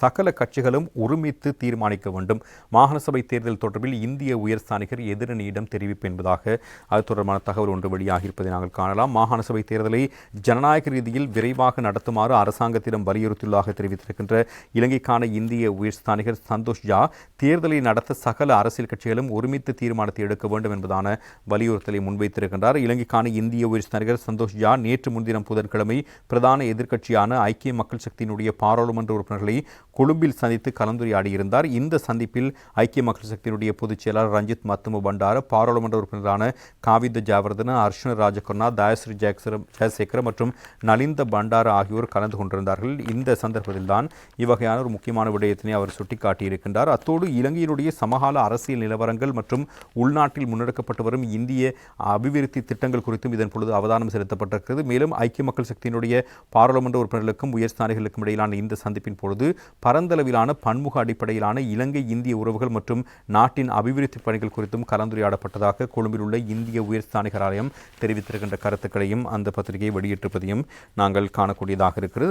சகல கட்சிகளும் ஒருமித்து தீர்மானிக்க வேண்டும். மாகாண சபை தேர்தல் தொடர்பில் இந்திய உயர்ஸ்தானிகர் எதிரணியிடம் தெரிவிப்பு என்பதாக அது தொடர்பான தகவல் ஒன்று வெளியாகியிருப்பதை நாங்கள் காணலாம். மாகாண சபை தேர்தலை ஜனநாயக ரீதியில் விரைவாக நடத்துமாறு அரசாங்கத்திடம் வலியுறுத்தியுள்ளதாக தெரிவித்திருக்கின்ற இலங்கைக்கான இந்திய உயர்ஸ்தானிகர் சந்தோஷ் ஜா தேர்தலை நடத்த சகல அரசியல் கட்சிகளும் ஒருமித்து தீர்மானத்தை எடுக்க வேண்டும் என்பதான வலியுறுத்தலை முன்வைத்திருக்கின்றார். இலங்கைக்கான இந்திய உயர்ஸ்தானிகர் சந்தோஷ் ஜா நேற்று முன்தினம் புதன்கிழமை பிரதான எதிர்க்கட்சியான ஐக்கிய மக்கள் சக்தியினுடைய பாராளுமன்ற உறுப்பினர்களை கொழும்பில் சந்தித்து கலந்துரையாடியிருந்தார். இந்த சந்திப்பில் ஐக்கிய மக்கள் சக்தியினுடைய பொதுச் செயலாளர் ரஞ்சித் மத்தும பண்டார பாராளுமன்ற உறுப்பினரான காவித ஜாவர்தன அர்ஷன ராஜகர்ணா தயஸ்ரீ ஜெயசரம் ஜெயசேகர மற்றும் நலிந்த பண்டார ஆகியோர் கலந்து கொண்டிருந்தார்கள். இந்த சந்தர்ப்பத்தில்தான் இவ்வகையான ஒரு முக்கியமான விடயத்தினை அவர் சுட்டிக்காட்டியிருக்கின்றார். அத்தோடு இலங்கையினுடைய சமகால அரசியல் நிலவரங்கள் மற்றும் உள்நாட்டில் முன்னெடுக்கப்பட்டு வரும் இந்திய அபிவிருத்தி திட்டங்கள் குறித்தும் இதன் பொழுது அவதானம் செலுத்தப்பட்டிருக்கிறது. மேலும் ஐக்கிய மக்கள் சக்தியினுடைய பாராளுமன்ற உறுப்பினர்களுக்கும் உயர்ஸ்தானிகளுக்கும் இடையிலான இந்த சந்திப்பின் பொழுது பரந்தளவிலான பன்முக அடிப்படையிலான இலங்கை இந்திய உறவுகள் மற்றும் நாட்டின் அபிவிருத்தி பணிகள் குறித்தும் கலந்துரையாடப்பட்டதாக கொழும்பில் உள்ள இந்திய உயர்ஸ்தானிகர் ஆலயம் தெரிவித்திருக்கின்ற கருத்துக்களையும் அந்த பத்திரிகை வெளியிட்டிருப்பதையும் நாங்கள் காணக்கூடியதாக இருக்கிறது.